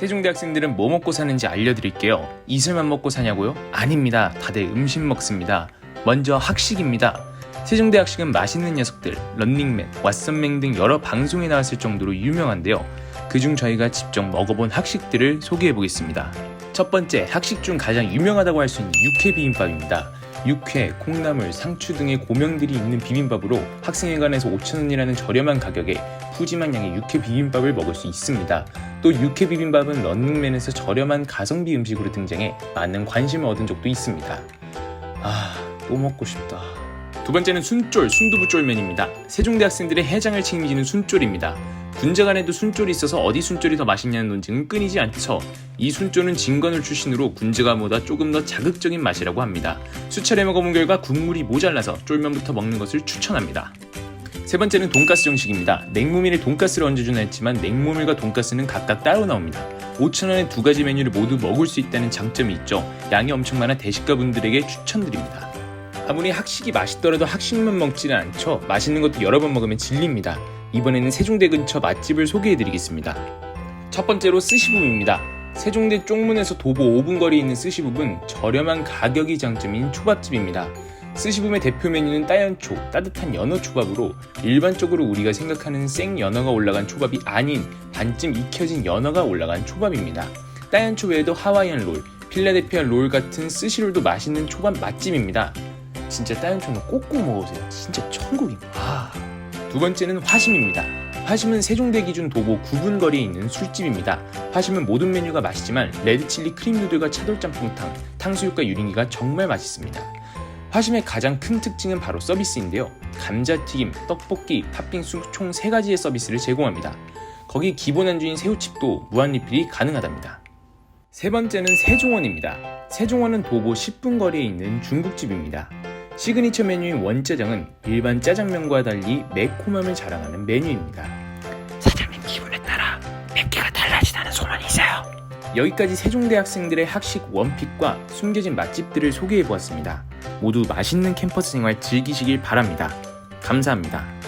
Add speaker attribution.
Speaker 1: 세종대 학생들은 뭐 먹고 사는지 알려드릴게요. 이슬만 먹고 사냐고요? 아닙니다. 다들 음식 먹습니다. 먼저 학식입니다. 세종대 학식은 맛있는 녀석들, 런닝맨, 왓썸맨 등 여러 방송에 나왔을 정도로 유명한데요. 그중 저희가 직접 먹어본 학식들을 소개해 보겠습니다. 첫 번째, 학식 중 가장 유명하다고 할 수 있는 육회 비빔밥입니다. 육회, 콩나물, 상추 등의 고명들이 있는 비빔밥으로 학생회관에서 5,000원이라는 저렴한 가격에 푸짐한 양의 육회 비빔밥을 먹을 수 있습니다. 또 육회 비빔밥은 런닝맨에서 저렴한 가성비 음식으로 등장해 많은 관심을 얻은 적도 있습니다. 아, 또 먹고 싶다. 두 번째는 순쫄, 순두부 쫄면입니다. 세종대 학생들의 해장을 책임지는 순쫄입니다. 군자간에도 순쫄이 있어서 어디 순쫄이 더 맛있냐는 논쟁은 끊이지 않죠. 이 순쫄은 진건을 출신으로 군자간보다 조금 더 자극적인 맛이라고 합니다. 수차례 먹어본 결과 국물이 모자라서 쫄면부터 먹는 것을 추천합니다. 세 번째는 돈가스 정식입니다. 냉모밀에 돈가스를 얹어주나 했지만 냉모밀과 돈가스는 각각 따로 나옵니다. 5,000원에 두 가지 메뉴를 모두 먹을 수 있다는 장점이 있죠. 양이 엄청 많아 대식가분들에게 추천드립니다. 아무리 학식이 맛있더라도 학식만 먹지는 않죠. 맛있는 것도 여러 번 먹으면 질립니다. 이번에는 세종대 근처 맛집을 소개해드리겠습니다. 첫 번째로 스시붐입니다. 세종대 쪽문에서 도보 5분 거리에 있는 스시붐은 저렴한 가격이 장점인 초밥집입니다. 스시붐의 대표 메뉴는 따연초, 따뜻한 연어 초밥으로 일반적으로 우리가 생각하는 생 연어가 올라간 초밥이 아닌 반쯤 익혀진 연어가 올라간 초밥입니다. 따연초 외에도 하와이안 롤, 필라델피아 롤 같은 스시롤도 맛있는 초밥 맛집입니다. 진짜 따연초는 꼭꼭 먹으세요. 진짜 천국입니다. 아. 두 번째는 화심입니다. 화심은 세종대 기준 도보 9분 거리에 있는 술집입니다. 화심은 모든 메뉴가 맛있지만 레드칠리 크림 누들과 차돌짬뽕탕, 탕수육과 유린기가 정말 맛있습니다. 화심의 가장 큰 특징은 바로 서비스인데요. 감자튀김, 떡볶이, 팥빙 수 총 3가지의 서비스를 제공합니다. 거기 기본 안주인 새우칩도 무한 리필이 가능하답니다. 세 번째는 세종원입니다. 세종원은 도보 10분 거리에 있는 중국집입니다. 시그니처 메뉴인 원짜장은 일반 짜장면과 달리 매콤함을 자랑하는 메뉴입니다. 사장님 기분에 따라 맵기가 달라지다는 소문이 있어요. 여기까지 세종대 학생들의 학식 원픽과 숨겨진 맛집들을 소개해 보았습니다. 모두 맛있는 캠퍼스 생활 즐기시길 바랍니다. 감사합니다.